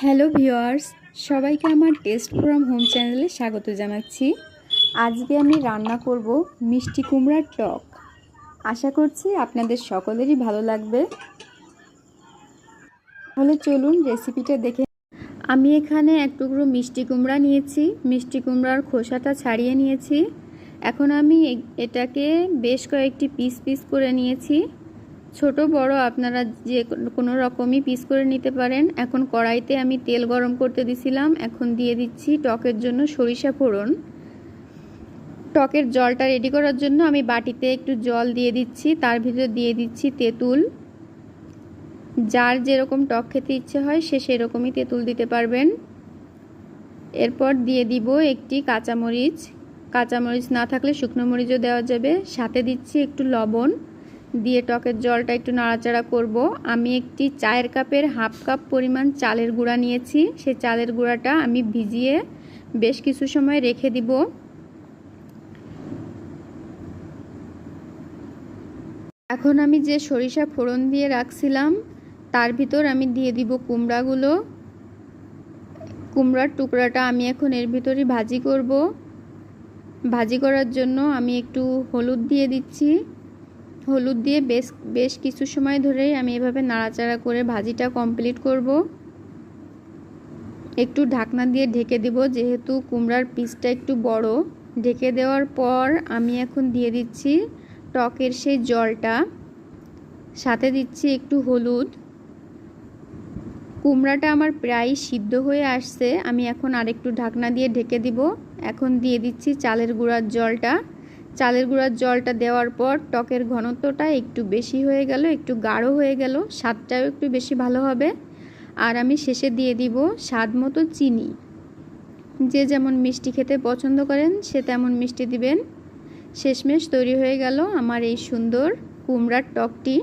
Hello viewers সবাইকে আমার test from home চ্যানেলে স্বাগত জানাচ্ছি। আজকে আমি রান্না করব মিষ্টি কুমড়ার টক। আশা করছি আপনাদের সকলেরই ভালো লাগবে। তাহলে চলুন রেসিপিটা দেখে আমি এখানে এক টুকরো মিষ্টি কুমড়া নিয়েছি। মিষ্টি কুমড়ার খোসাটা ছাড়িয়ে নিয়েছি। এখন আমি এটাকে বেশ কয়েকটি পিস পিস করে নিয়েছি। ছোট, বড় আপনারা যে কোনো রকমই পিস করে নিতে পারেন। এখন কড়াইতে আমি তেল গরম করতে দিছিলাম। এখন দিয়ে দিচ্ছি টকের জন্য সরিষা ফোড়ন। টকের জলটা রেডি করার জন্য আমি বাটিতে একটু জল দিয়ে দিচ্ছি। তার ভিতরে দিয়ে দিচ্ছি তেঁতুল। যার যেরকম টক খেতে ইচ্ছে হয়, সে সেরকমই তেঁতুল দিতে পারবেন। এরপর দিয়ে দিব একটি কাঁচামরিচ। কাঁচামরিচ না থাকলে শুকনো মরিচও দেওয়া যাবে। সাথে দিচ্ছি একটু লবণ। দিয়ে টকের জলটা একটু নাড়াচাড়া করব। আমি একটি চায়ের কাপের হাফ কাপ পরিমাণ চালের গুঁড়া নিয়েছি। সেই চালের গুঁড়াটা আমি ভিজিয়ে বেশ কিছু সময় রেখে দিব। এখন আমি যে সরিষা ফোড়ন দিয়ে রাখছিলাম, তার ভিতর আমি দিয়ে দিব কুমড়াগুলো। কুমড়ার টুকরাটা আমি এখন এর ভিতরই ভাজি করব। ভাজি করার জন্য আমি একটু হলুদ দিয়ে দিচ্ছি। হলুদ দিয়ে বেশ বেশ কিছু সময় ধরেই আমি এভাবে নাড়াচাড়া করে ভাজিটা কমপ্লিট করব। একটু ঢাকনা দিয়ে ঢেকে দেব, যেহেতু কুমড়ার পিসটা একটু বড়। ঢেকে দেওয়ার পর আমি এখন দিয়ে দিচ্ছি টকের সেই জলটা। সাথে দিচ্ছি একটু হলুদ। কুমড়াটা আমার প্রায় সিদ্ধ হয়ে আসছে, আমি এখন আরেকটু ঢাকনা দিয়ে ঢেকে দিব। এখন দিয়ে দিচ্ছি চালের গুঁড়ার জলটা। চালের গুঁড়ার জলটা দেওয়ার পর টকের ঘনত্বটা একটু বেশি হয়ে গেল, একটু গাঢ় হয়ে গেল, স্বাদটাও একটু বেশি ভালো হবে। আর আমি শেষে দিয়ে দিব স্বাদ মতো চিনি। যে যেমন মিষ্টি খেতে পছন্দ করেন, সে তেমন মিষ্টি দিবেন। শেষমেশ তৈরি হয়ে গেল আমার এই সুন্দর কুমড়ার টকটি।